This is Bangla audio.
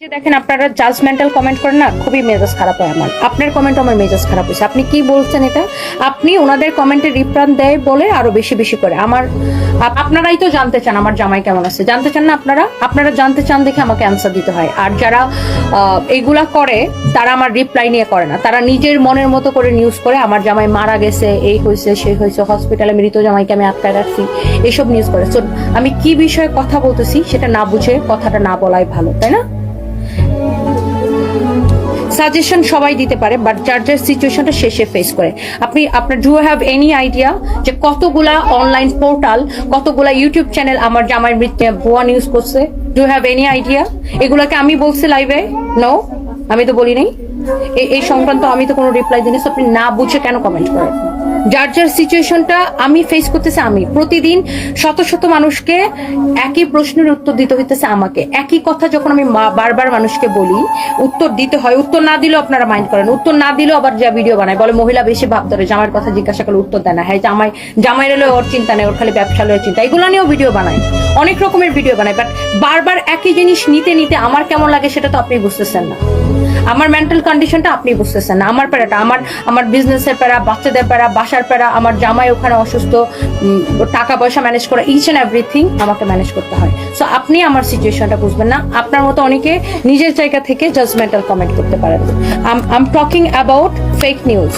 যে দেখেন আপনারা জাজমেন্টাল কমেন্ট করেন না খুবই মেজাজ খারাপ হয় আমার। আপনার কমেন্ট আমার মেজাজ খারাপ হয়েছে। আপনি কি বলছেন এটা? আপনি ওনাদের কমেন্টে রিপ্রান দেয় বলে আরও বেশি বেশি করে। আমার আপনারাই তো জানতে চান আমার জামাই কেমন আছে। জানতে চান না আপনারা? আপনারা জানতে চান দেখে আমাকে অ্যান্সার দিতে হয়। আর যারা আহ, এইগুলা করে তারা আমার রিপ্লাই নিয়ে করে না। তারা নিজের মনের মতো করে নিউজ করে আমার জামাই মারা গেছে এই হয়েছে সেই হয়েছে হসপিটালে মৃত জামাইকে আমি আটকায় রাখছি। এইসব নিউজ করে। So, আমি কি বিষয়ে কথা বলতেছি সেটা না বুঝে কথাটা না বলাই ভালো তাই না? সাজেশন সবাই দিতে পারে বাট যার যার সিচুয়েশনটা শেষে ফেস করে। আপনি, আপনার ডু হ্যাভ এনি আইডিয়া যে কতগুলা অনলাইন পোর্টাল কতগুলা ইউটিউব চ্যানেল আমার জামাই ভুয়া নিউজ করছে? ডু হ্যাভ এনি আইডিয়া এগুলাকে আমি বলছি লাইভে নো আমি তো বলি নাই এই সংক্রান্ত আমি তো কোনো রিপ্লাই দিনি আপনি না বুঝে কেন কমেন্ট করেন? যার যার সিচুয়েশনটা আমি ফেস করতেছি আমি। প্রতিদিন শত শত মানুষকে একই প্রশ্নের উত্তর দিতে হইতেছে আমাকে। একই কথা যখন আমি বারবার মানুষকে বলি, উত্তর দিতে হয়। উত্তর না দিলেও আপনারা মাইন্ড করেন। উত্তর না দিলেও আবার যা ভিডিও বানায়। বলে, মহিলা বেশি ভাব ধরে। জামাইয়ের কথা জিজ্ঞাসা করলে উত্তর দেয় না। হ্যাঁ জামাই জামাই রেলে ওর চিন্তা নেই, ওর খালি ব্যবসা লয়ের চিন্তা। এগুলো নিয়েও ভিডিও বানায়। অনেক রকমের ভিডিও বানায়। বাট বারবার একই জিনিস নিতে নিতে আমার কেমন লাগে সেটা তো আপনি বুঝতেছেন না। আমার মেন্টাল কন্ডিশনটা আপনি বুঝতেছেন না। আমার প্যারাটা, আমার আমার বিজনেসের প্যারা, বাচ্চাদের প্যারা বাসার প্যারা, আমার জামাই ওখানে অসুস্থ টাকা পয়সা ম্যানেজ করা ইচ অ্যান্ড এভরিথিং আমাকে ম্যানেজ করতে হয়। সো আপনি আমার সিচুয়েশনটা বুঝবেন না। আপনার মতো অনেকে নিজের জায়গা থেকে জাজমেন্টাল কমেন্ট করতে পারেন। I'm talking about fake news